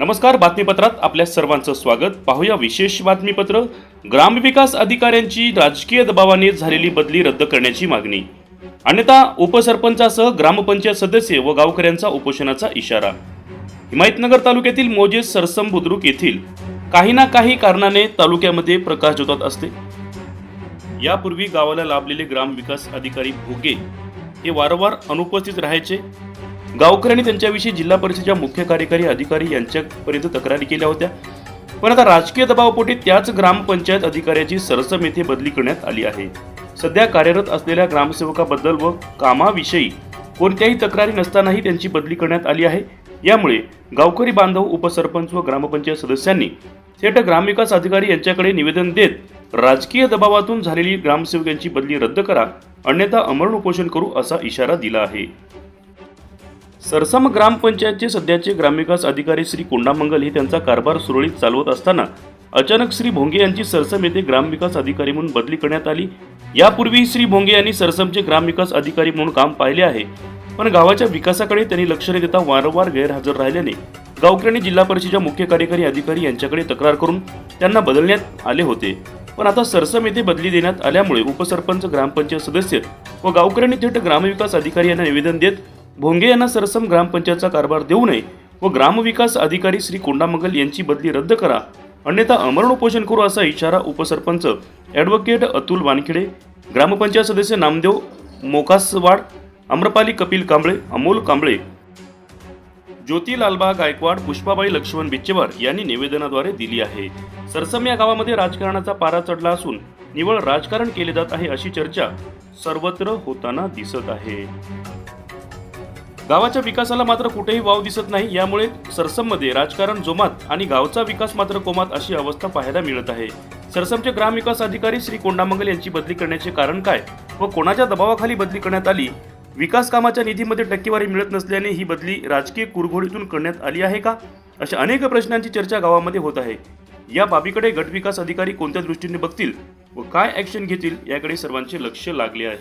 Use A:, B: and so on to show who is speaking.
A: नमस्कार बातमीपत्रात आपल्या सर्वांचं स्वागत. पाहूया विशेष बातमीपत्र. ग्रामविकास अधिकाऱ्यांची राजकीय दबावाने झालेली बदली रद्द करण्याची मागणी. अन्यथा उपसरपंचासह ग्रामपंचायत सदस्य व गावकऱ्यांचा उपोषणाचा इशारा. हिमायतनगर तालुक्यातील मोजे सरसम बुद्रुक येथील काही ना काही कारणाने तालुक्यामध्ये प्रकाश जोतात असते. यापूर्वी गावाला लाभलेले ग्रामविकास अधिकारी भोगे हे वारंवार अनुपस्थित राहायचे. गावकऱ्यांनी त्यांच्याविषयी जिल्हा परिषदेच्या मुख्य कार्यकारी अधिकारी यांच्यापर्यंत तक्रारी केल्या होत्या. पण आता राजकीय दबावपोटी त्याच ग्रामपंचायत अधिकाऱ्याची सरसम येथे बदली करण्यात आली आहे. सध्या कार्यरत असलेल्या ग्रामसेवकाबद्दल व कामाविषयी कोणत्याही तक्रारी नसतानाही त्यांची बदली करण्यात आली आहे. यामुळे गावकरी बांधव उपसरपंच व ग्रामपंचायत सदस्यांनी थेट ग्रामविकास अधिकारी यांच्याकडे निवेदन देत राजकीय दबावातून झालेली ग्रामसेवक यांची बदली रद्द करा अन्यथा अमरण उपोषण करू असा इशारा दिला आहे. सरसम ग्रामपंचायतचे सध्याचे ग्रामविकास अधिकारी श्री कोंडामंगल हे त्यांचा कारभार सुरळीत चालवत असताना अचानक श्री भोंगे यांची सरसम येथे ग्रामविकास अधिकारी म्हणून बदली करण्यात आली. यापूर्वी श्री भोंगे यांनी सरसमचे ग्रामविकास अधिकारी म्हणून काम पाहिले आहे. पण गावाच्या विकासाकडे त्यांनी लक्ष न देता वारंवार गैरहजर राहिल्याने गावकऱ्यांनी जिल्हा परिषदेच्या मुख्य कार्यकारी अधिकारी यांच्याकडे तक्रार करून त्यांना बदलण्यात आले होते. पण आता सरसम येथे बदली देण्यात आल्यामुळे उपसरपंच ग्रामपंचायत सदस्य व गावकऱ्यांनी थेट ग्रामविकास अधिकारी यांना निवेदन देत भोंगे यांना सरसम ग्रामपंचायतचा कारभार देऊ नये व ग्रामविकास अधिकारी श्री कोंडामंगल यांची बदली रद्द करा. अन्यथा अमरण उपोषण करू असा इशारा उपसरपंच ॲडव्होकेट अतुल वानखेडे ग्रामपंचायत सदस्य नामदेव मोकासवाड आम्रपाली कपिल कांबळे अमोल कांबळे ज्योती लालबा गायकवाड पुष्पाबाई लक्ष्मण बिच्चेवार यांनी निवेदनाद्वारे दिली आहे. सरसम या गावामध्ये राजकारणाचा पारा चढला असून निवळ राजकारण केले जात आहे अशी चर्चा सर्वत्र होताना दिसत आहे. गावाच्या विकासाला मात्र कुठेही वाव दिसत नाही यामुळे सरसममध्ये राजकारण जोमात आणि गावचा विकास मात्र कोमात अशी अवस्था पाहायला मिळत आहे. सरसमचे ग्रामविकास अधिकारी श्री कोंडामंगल यांची बदली करण्याचे कारण काय व कोणाच्या दबावाखाली बदली करण्यात आली? विकास कामाच्या निधीमध्ये टक्केवारी मिळत नसल्याने ही बदली राजकीय कुरघोडीतून करण्यात आली आहे का? अशा अनेक प्रश्नांची चर्चा गावामध्ये होत आहे. या बाबीकडे गटविकास अधिकारी कोणत्या दृष्टीने बघतील व काय ॲक्शन घेतील याकडे सर्वांचे लक्ष लागले आहे.